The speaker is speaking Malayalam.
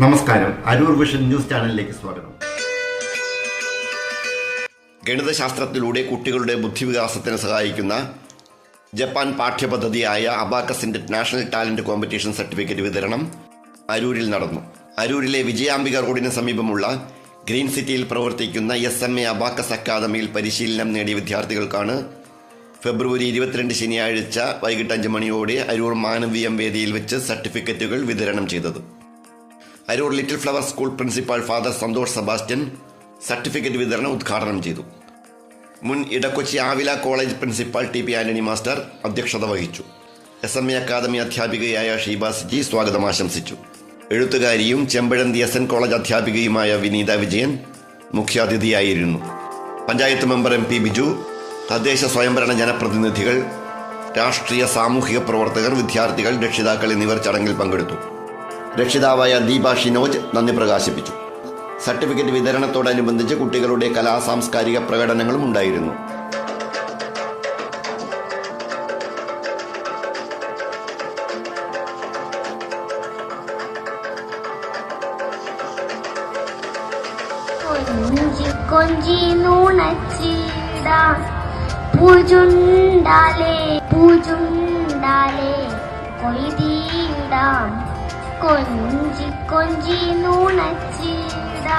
നമസ്കാരം. അരൂർ വിഷൻ ന്യൂസ് ചാനലിലേക്ക് സ്വാഗതം. ഗണിതശാസ്ത്രത്തിലൂടെ കുട്ടികളുടെ ബുദ്ധിവികാസത്തിന് സഹായിക്കുന്ന ജപ്പാൻ പാഠ്യപദ്ധതിയായ അബാക്കസിന്റെ നാഷണൽ ടാലന്റ് കോമ്പറ്റീഷൻ സർട്ടിഫിക്കറ്റ് വിതരണം അരൂരിൽ നടന്നു. അരൂരിലെ വിജയാംബിക റോഡിന് സമീപമുള്ള ഗ്രീൻ സിറ്റിയിൽ പ്രവർത്തിക്കുന്ന എസ് എം എ അബാക്കസ് അക്കാദമിയിൽ പരിശീലനം നേടിയ വിദ്യാർത്ഥികൾക്കാണ് ഫെബ്രുവരി ഇരുപത്തിരണ്ട് ശനിയാഴ്ച വൈകിട്ട് അഞ്ച് മണിയോടെ അരൂർ മാനവീയം വേദിയിൽ വെച്ച് സർട്ടിഫിക്കറ്റുകൾ വിതരണം ചെയ്തത്. Aroor little flower school principal father Santhosh Sebastian certificate വിതരണം ഉദ്ഘാടനം ചെയ്തു. മുൻ Edakochi Avila college principal T P Antony master അധ്യക്ഷത വഹിച്ചു. എസ് എം എ അക്കാദമി അധ്യാപികയായ ഷീബാസ് ജി സ്വാഗതം ആശംസിച്ചു. എഴുത്തുകാരിയും ചെമ്പഴന്തി എസ് എൻ കോളേജ് അധ്യാപികയുമായ Vineetha Vijayan മുഖ്യാതിഥിയായിരുന്നു. Panchayat member M P Biju തദ്ദേശ സ്വയംഭരണ ജനപ്രതിനിധികൾ രാഷ്ട്രീയ സാമൂഹിക പ്രവർത്തകർ വിദ്യാർത്ഥികൾ രക്ഷിതാക്കൾ എന്നിവർ ചടങ്ങിൽ പങ്കെടുത്തു. രക്ഷിതാവായ ദീപ ഷിനോജ് നന്ദി പ്രകാശിപ്പിച്ചു. സർട്ടിഫിക്കറ്റ് വിതരണത്തോടനുബന്ധിച്ച് കുട്ടികളുടെ കലാ സാംസ്കാരിക പ്രകടനങ്ങളും ഉണ്ടായിരുന്നു. കൊഞ്ചി പൂജുണ്ടാലേ പൂജുണ്ടാലേ കൊയ്തിടാം. கொஞ்சி கொஞ்சி நூலச்சீடா